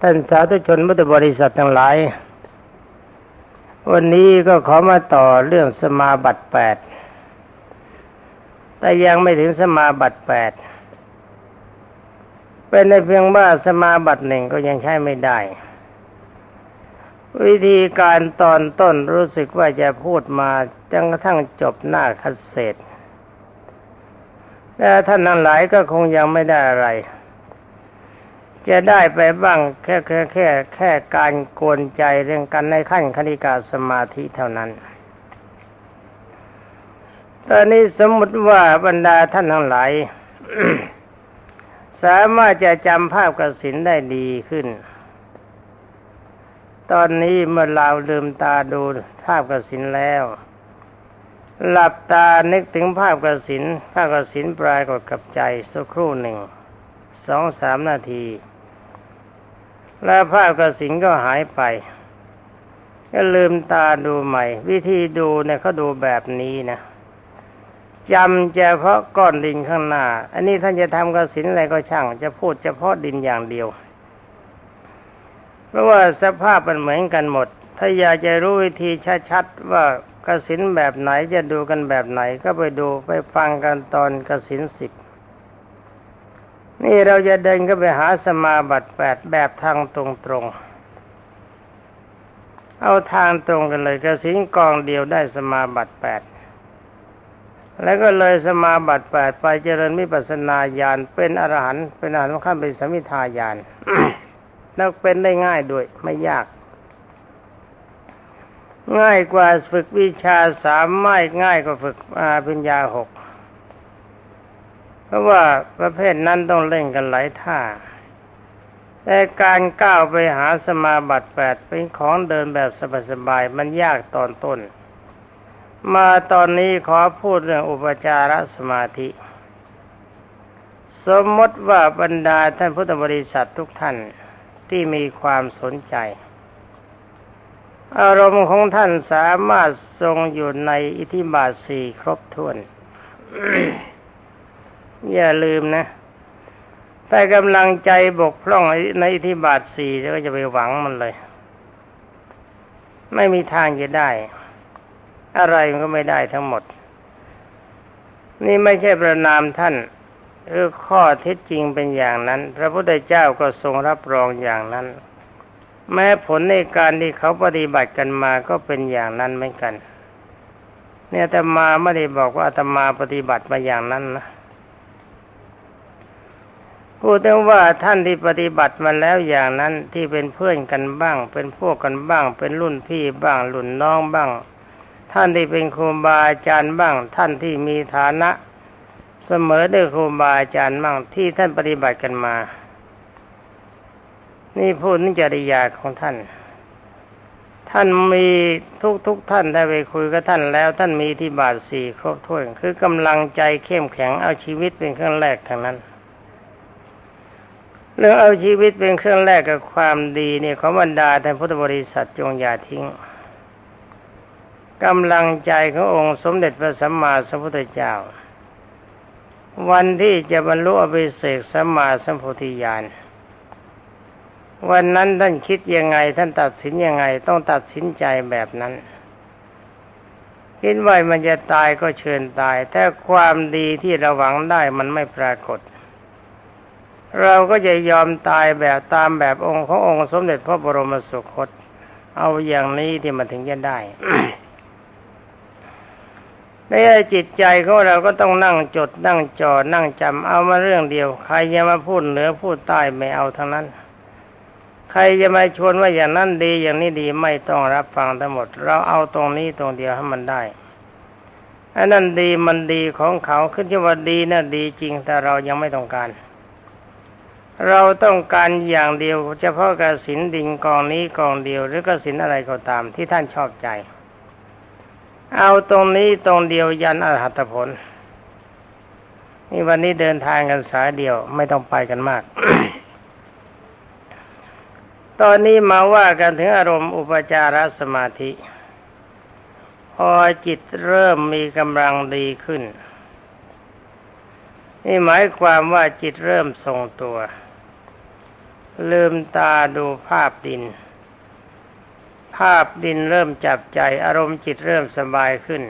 ท่านสาธุชนพุทธบริษัททั้งหลาย วันนี้ก็ขอมาต่อเรื่องสมาบัติแปดแต่ยังไม่ถึงสมาบัติแปดเป็นในเพียงว่าสมาบัติหนึ่งก็ยังใช้ไม่ได้ วิธีการตอนต้นรู้สึกว่าจะพูดมาจนกระทั่งจบหน้าคัดเศษแต่ท่านทั้งหลายก็คงยังไม่ได้อะไร จะได้ไปบ้างแค่แค่แค่แค่การกวนใจเรื่องกันในขั้นคณิกาสมาธิเท่านั้น ตอนนี้สมมติว่าบรรดาท่านทั้งหลายสามารถจะจำภาพกสินได้ดีขึ้น ตอนนี้เมื่อเราลืมตาดูภาพกสินแล้ว หลับตานึกถึงภาพกสินภาพกสินปลายกดกับใจสักครู่หนึ่งสองสามนาที แล้วภาพกระสินก็หายไป ก็ลืมตาดูใหม่ วิธีดูเนี่ยเขาดูแบบนี้นะจำเฉพาะก้อนดินข้างหน้า อันนี้ท่านจะทำกระสินอะไรก็ช่าง จะพูดเฉพาะดินอย่างเดียว เพราะว่าสภาพมันเหมือนกันหมด ถ้าอยากจะรู้วิธีชัดๆว่ากระสินแบบไหนจะดูกันแบบไหนก็ไปดูไปฟังกันตอนกระสินสิบ นี่เราจะเดินก็ไปหาสมาบัติแปดแบบทางตรงๆ เอาทางตรงกันเลยกสินกองเดียวได้สมาบัติแปดแล้วก็เลยสมาบัติแปดไปเจริญมิปัสนาญาณเป็นอรหันต์เป็นอรหันต์ขั้นเป็นสมิทายานแล้วเป็นได้ง่ายด้วยไม่ยาก ง่ายกว่าฝึกวิชาสามไม่ง่ายกว่าฝึกปัญญาหก ราะว่าประเภทนั้นต้องเล่นกันหลายท่า แต่การก้าวไปหาสมาบัติแปดเป็นของเดินแบบสบายๆมันยากตอนต้น มาตอนนี้ขอพูดเรื่องอุปจารสมาธิ สมมติว่าบรรดาท่านพุทธบริษัททุกท่านที่มีความสนใจ อารมณ์ของท่านสามารถทรงอยู่ในอิทธิบาทสี่ครบถ้วน อย่าลืมนะแต่กำลังใจบกพร่องในอิทธิบาทสี่ก็จะไปหวังมันเลย ไม่มีทางจะได้ อะไรมันก็ไม่ได้ทั้งหมด นี่ไม่ใช่ประนามท่านหรือข้อเท็จจริงเป็นอย่างนั้น พระพุทธเจ้าก็ทรงรับรองอย่างนั้น แม้ผลในการที่เขาปฏิบัติกันมาก็เป็นอย่างนั้นเหมือนกัน เนี่ยแต่มาไม่ได้บอกว่าอาตมาปฏิบัติมาอย่างนั้นนะ พูดถึงว่าท่านที่ปฏิบัติมาแล้วอย่างนั้นที่เป็นเพื่อนกันบ้าง เป็นพวกกันบ้าง เป็นรุ่นพี่บ้างรุ่นน้องบ้าง ท่านที่เป็นครูบาอาจารย์บ้าง ท่านที่มีฐานะ เสมอด้วยครูบาอาจารย์บ้างที่ท่านปฏิบัติกันมา นี่พูดนิจริยาของท่าน ท่านมีทุกทุกท่านได้ไปคุยกับท่านแล้ว ท่านมีที่บาทสี่ครบถ้วนคือกำลังใจเข้มแข็งเอาชีวิตเป็นเครื่องแรกทางนั้น เรื่องเอาชีวิตเป็นเครื่องแรกกับความดีเนี่ยของบรรดาท่านพุทธบริษัทจงอย่าทิ้งกำลังใจขององค์สมเด็จพระสัมมาสัมพุทธเจ้า วันที่จะบรรลุอภิเศกสัมมาสัมพุทธิญาณวันนั้นท่านคิดยังไงท่านตัดสินยังไงต้องตัดสินใจแบบนั้นคิดว่ามันจะตายก็เชิญตาย ถ้าความดีที่เราหวังได้มันไม่ปรากฏ เราก็จะยอมตายแบบตามแบบองค์ขององค์สมเด็จพระบรมสุคต เอาอย่างนี้ที่มันถึงจะได้ในจิตใจของเราก็ต้องนั่งจดนั่งจอนั่งจำเอามาเรื่องเดียว ใครจะมาพูดเหนือพูดใต้ไม่เอาทั้งนั้น ใครจะมาชวนว่าอย่างนั้นดีอย่างนี้ดีไม่ต้องรับฟังทั้งหมด เราเอาตรงนี้ตรงเดียวให้มันได้อันนั้นดีมันดีของเขาขึ้นที่ว่าดีนะ่ะดีจริงแต่เรายังไม่ต้องการ เราต้องการอย่างเดียวเฉพาะกสินดิงกองนี้กองเดียว หรือกสินอะไรก็ตามที่ท่านชอบใจ เอาตรงนี้ตรงเดียวยันอรหัตผล นี่วันนี้เดินทางกันสายเดียวไม่ต้องไปกันมาก ตอนนี้มาว่ากันถึงอารมณ์อุปจารสมาธิ พอจิตเริ่มมีกำลังดีขึ้นนี่หมายความว่าจิตเริ่มทรงตัว ลืมตาดูภาพดิน ภาพดินเริ่มจับใจอารมณ์จิตเริ่มสบายขึ้น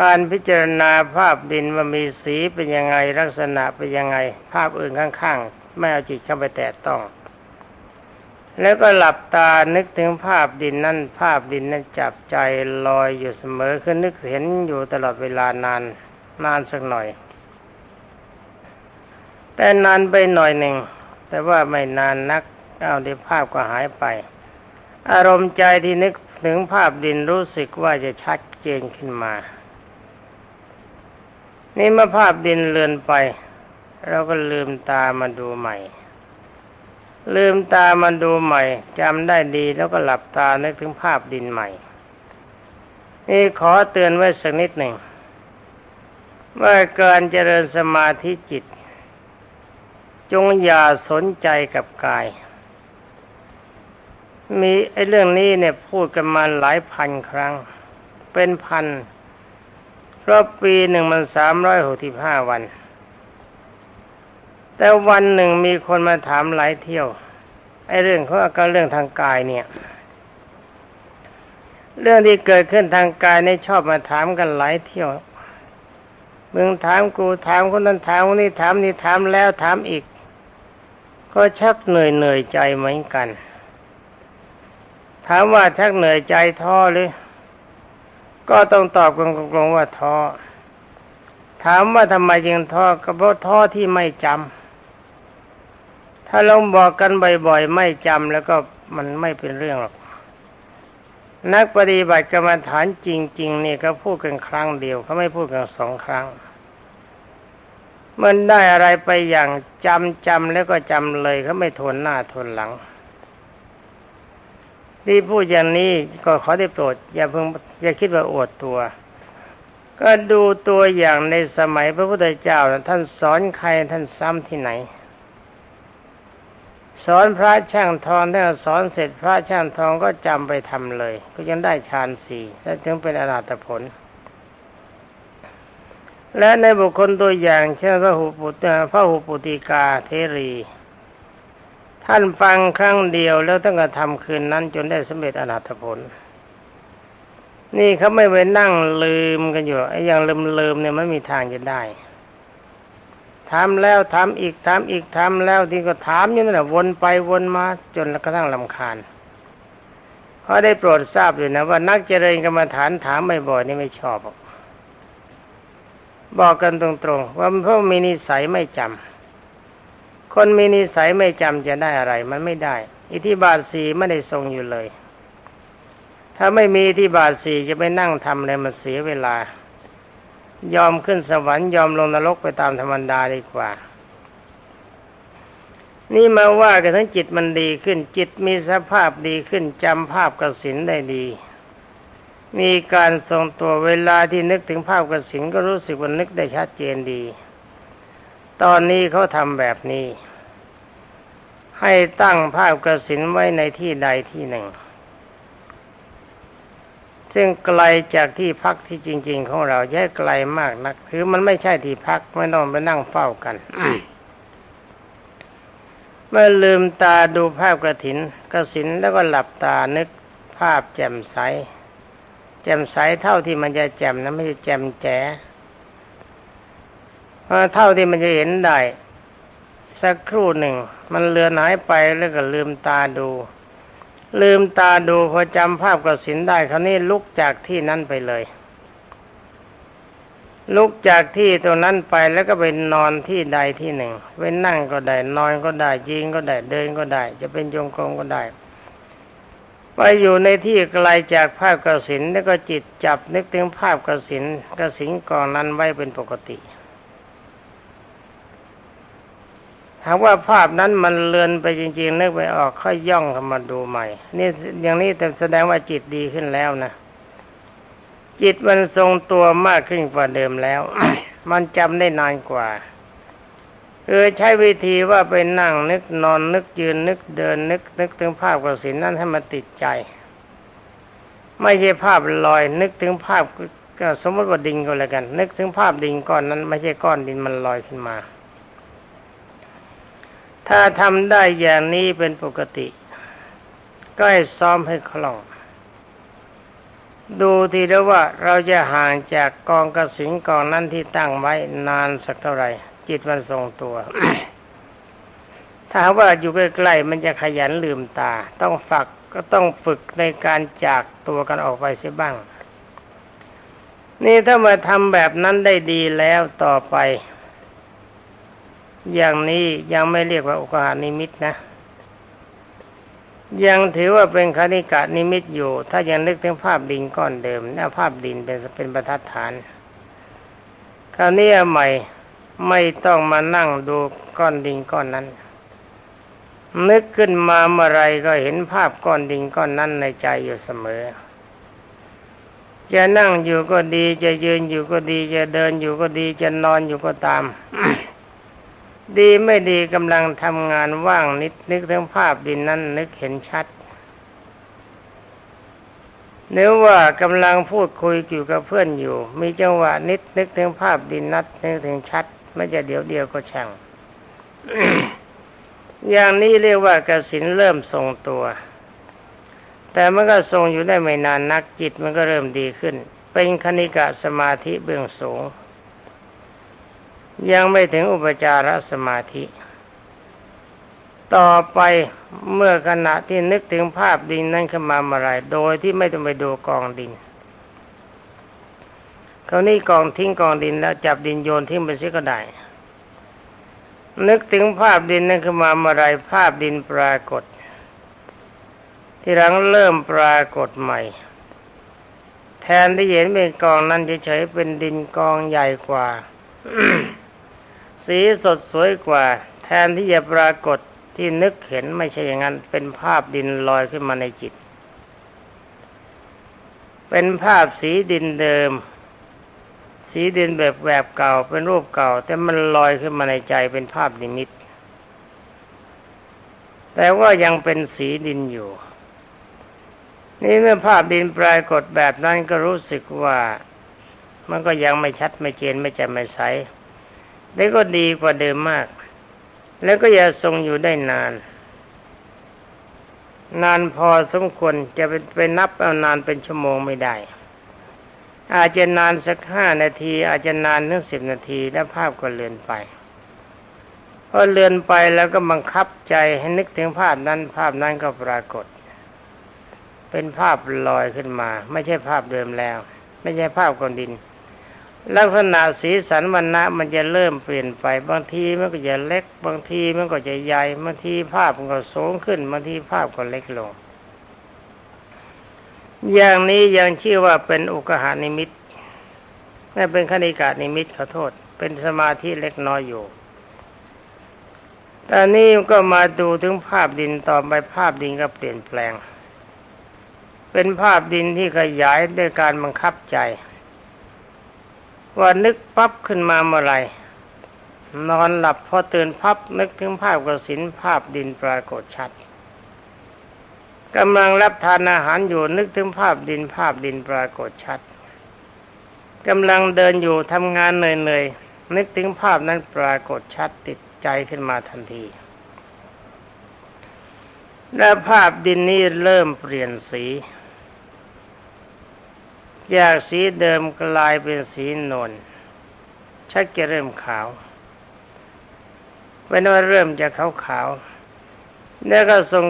การพิจารณาภาพดินว่ามีสีเป็นยังไงลักษณะเป็นยังไง ภาพอื่นข้างๆ ไม่เอาจิตเข้าไปแตะต้อง แล้วก็หลับตานึกถึงภาพดินนั่นภาพดินนั้นจับใจลอยอยู่เสมอคือนึกเห็นอยู่ตลอดเวลานานนานสักหน่อย แต่นานไปหน่อยหนึ่ง แต่ว่าไม่นานนักเอาในภาพก็หายไป อารมณ์ใจที่นึกถึงภาพดินรู้สึกว่าจะชัดเจนขึ้นมา นี่เมื่อภาพดินเลือนไป เราก็ลืมตามาดูใหม่ ลืมตามาดูใหม่จำได้ดีแล้วก็หลับตานึกถึงภาพดินใหม่ นี่ขอเตือนไว้สักนิดหนึ่งว่าการเจริญสมาธิจิต จงอย่าสนใจกับกาย มีไอ้เรื่องนี้เนี่ยพูดกันมาหลายพันครั้ง เป็นพันเพราะปีหนึ่งมันสามร้อยหกสิบห้าวัน แต่วันหนึ่งมีคนมาถามหลายเที่ยว ไอ้เรื่องของอาการเรื่องทางกายเนี่ย เรื่องที่เกิดขึ้นทางกายเนี่ยชอบมาถามกันหลายเที่ยวมึงถามกูถามคนนั้นถามคนนี้ถามนี่ถามแล้วถามอีก ก็ชักเหนื่อยเหนื่อยใจเหมือนกัน ถามว่าชักเหนื่อยใจท้อหรือ ก็ต้องตอบกันตรงๆว่าท้อ ถามว่าทำไมจึงท้อก็เพราะท้อที่ไม่จำ ถ้าลองบอกกันบ่อยๆ ไม่จำแล้วก็มันไม่เป็นเรื่องหรอก นักปฏิบัติกรรมฐานจริงๆนี่เขาพูดกันครั้งเดียวเขาไม่พูดกันสองครั้ง มันได้อะไรไปอย่างจำจำแล้วก็จำเลยเขาไม่ทนหน้าทนหลังที่พูดอย่างนี้ก็ขอได้โปรดอย่าเพิ่งอย่าคิดว่าอวดตัว ก็ดูตัวอย่างในสมัยพระพุทธเจ้าท่านสอนใครท่านซ้ำที่ไหน สอนพระช่างทองถ้าสอนเสร็จพระช่างทองก็จำไปทำเลย ก็ยังได้ฌานสี่และถึงเป็นอรหัตผล และในบุคคลตัวอย่างเช่นพระหุปุตพระหุปุติกาเทรี ท่านฟังครั้งเดียวแล้วต้องกระทำคืนนั้นจนได้สำเร็จอนาถผล นี่เขาไม่ไปนั่งลืมกันอยู่ไอ้อย่างลืมลืมเนี่ยไม่มีทางจะได้ถามแล้วถามอีกถามอีกถามแล้วที่ก็ถามอยู่นั่นแหละวนไปวนมาจนกระทั่งลำคาญเพราได้โปรดทราบอยู่นะว่านักเจริญกรรมฐานถามบ่อยๆนี่ไม่ชอบ บอกกันตรงๆว่าพราะมีนิสัยไม่จำคนมีนิสัยไม่จำจะได้อะไร มันไม่ได้ อิทธิบาทสีไม่ได้ทรงอยู่เลย ถ้าไม่มีอิทธิบาทสีจะไปนั่งทำอะไรมันเสียเวลา ยอมขึ้นสวรรค์ยอมลงนรกไปตามธรรมดาดีกว่า นี่มาว่ากันทั้งจิตมันดีขึ้นจิตมีสภาพดีขึ้นจำภาพกสินได้ดี มีการทรงตัวเวลาที่นึกถึงภาพกระสินก็รู้สึกว่านึกได้ชัดเจนดี ตอนนี้เขาทำแบบนี้ ให้ตั้งภาพกระสินไว้ในที่ใดที่หนึ่ง ซึ่งไกลจากที่พักที่จริง ๆ ของเราแย่ไกลมากนัก คือมันไม่ใช่ที่พักไม่ต้องไปนั่งเฝ้ากันเมื่อลืมตาดูภาพกระถินกระสินแล้วก็หลับตานึกภาพแจ่มใส แจ่มใสเท่าที่มันจะแจ่มนะไม่ใช่แจ่มแจ๋เท่าที่มันจะเห็นได้ สักครู่หนึ่ง มันเลือนหายไปแล้วก็ลืมตาดู ลืมตาดูพอจำภาพกระสินได้คราวนี้ลุกจากที่นั้นไปเลย ลุกจากที่ตรงนั้นไปแล้วก็ไปนอนที่ใดที่หนึ่งไปนั่งก็ได้นอนก็ได้ยิงก็ได้เดินก็ได้ จะเป็นโยงกลมก็ได้ อยู่ในที่ไกลจากภาพกระสินแล้วก็จิตจับนึกถึงภาพกระสินกระสินกองนั้นไว้เป็นปกติถามว่าภาพนั้นมันเลือนไปจริง ๆ นึกไปออกค่อยย่องเข้ามาดูใหม่ นี่อย่างนี้แต่แสดงว่าจิตดีขึ้นแล้วนะจิตมันทรงตัวมากขึ้นกว่าเดิมแล้ว มันจำได้นานกว่า คือใช้วิธีว่าไปนั่งนึกนอนนึกยืนนึกเดินนึกนึกถึงภาพกสินนั้นให้มันติดใจ ไม่ใช่ภาพลอย นึกถึงภาพก็สมมติว่าดินก็แล้วกัน นึกถึงภาพดินก้อนนั้น ไม่ใช่ก้อนดินมันลอยขึ้นมา ถ้าทำได้อย่างนี้เป็นปกติ ก็ให้ซ้อมให้คล่อง ดูทีแล้วว่าเราจะห่างจากกองกระสินกองนั้นที่ตั้งไว้นานสักเท่าไหร่ จิตมันทรงตัว ถ้าว่าอยู่ใกล้ๆมันจะขยันลืมตา ต้องฝักก็ต้องฝึกในการจากตัวกันออกไปเสียบ้าง นี่ถ้ามาทำแบบนั้นได้ดีแล้วต่อไป อย่างนี้ยังไม่เรียกว่าอุกานิมิตนะยังถือว่าเป็นคณิกะนิมิตอยู่ ถ้ายังนึกถึงภาพดินก้อนเดิมนะภาพดินเป็นเป็นประทัดฐาน คราวนี้ใหม่ ไม่ต้องมานั่งดูก้อนดินก้อนนั้น นึกขึ้นมาเมื่อไรก็เห็นภาพก้อนดินก้อนนั้นในใจอยู่เสมอ จะนั่งอยู่ก็ดี จะยืนอยู่ก็ดี จะเดินอยู่ก็ดี จะนอนอยู่ก็ตาม ดีไม่ดีกำลังทำงานว่างนิดนึกถึงภาพดินนั้น นึกเห็นชัดเนื้อว่ากำลังพูดคุยอยู่กับเพื่อนอยู่ มีจังหวะนิดนึกถึงภาพดินนัดนึกถึงชัด ไม่จะเดี๋ยวเดียวก็ช่างอย่างนี้เรียกว่ากสินเริ่มทรงตัว แต่มันก็ทรงอยู่ได้ไม่นานนักจิตมันก็เริ่มดีขึ้น เป็นคณิกะสมาธิเบื้องสูง ยังไม่ถึงอุปจารสมาธิ ต่อไปเมื่อขณะที่นึกถึงภาพดินนั้นขึ้นมาเมื่อไรโดยที่ไม่ต้องไปดูกองดิน เขานี่กองทิ้งกองดินแล้วจับดินโยนทิ้งไปซิก็ได้ นึกถึงภาพดินนั้นขึ้นมาเมื่อไรภาพดินปรากฏ ที่หลังเริ่มปรากฏใหม่ แทนที่เห็นเป็นกองนั้นเฉยๆเป็นดินกองใหญ่กว่า สีสดสวยกว่า แทนที่จะปรากฏที่นึกเห็นไม่ใช่อย่างนั้น เป็นภาพดินลอยขึ้นมาในจิต เป็นภาพสีดินเดิม สีดินแบบแบบเก่าเป็นรูปเก่า แต่มันลอยขึ้นมาในใจเป็นภาพนิมิต แต่ว่ายังเป็นสีดินอยู่ นี่เมื่อภาพดินปรากฏแบบนั้นก็รู้สึกว่ามันก็ยังไม่ชัดไม่เจนไม่แจ่มไม่ใสได้ก็ดีกว่าเดิมมาก แล้วก็อย่าทรงอยู่ได้นาน นานพอสมควรจะเป็นไปนับเอานานเป็นชั่วโมงไม่ได้ อาจจะนานสักห้านาที อาจจะนานถึงสิบนาทีแล้วภาพก็เลือนไปพอเลือนไปแล้วก็บังคับใจให้นึกถึงภาพนั้น ภาพนั้นก็ปรากฏ เป็นภาพลอยขึ้นมา ไม่ใช่ภาพเดิมแล้ว ไม่ใช่ภาพกอนดิน ลักษณะสีสันวันนะมันจะเริ่มเปลี่ยนไป บางทีมันก็จะเล็ก บางทีมันก็จะใหญ่บางทีภาพมันก็สูงขึ้นบางทีภาพก็เล็กลง อย่างนี้ยังชื่อว่าเป็นอุกหานิมิตไม่เป็นคณิกานิมิตขอโทษ เป็นสมาธิเล็กน้อยอยู่ตอนนี้ก็มาดูถึงภาพดินต่อไปภาพดินก็เปลี่ยนแปลง เป็นภาพดินที่ขยายด้วยการบังคับใจ ว่านึกปั๊บขึ้นมาเมื่อไรนอนหลับพอตื่นพับนึกถึงภาพกระสินภาพดินปรากฏชัด กำลังรับทานอาหารอยู่นึกถึงภาพดินภาพดินปรากฏชัดกำลังเดินอยู่ทำงานเหนื่อยๆนึกถึงภาพนั้นปรากฏชัดติดใจขึ้นมาทันที และภาพดินนี้เริ่มเปลี่ยนสีจากสีเดิมกลายเป็นสีนวลชักจะเริ่มขาวเป็นว่าเริ่มจะขาวๆแล้วก็ทรง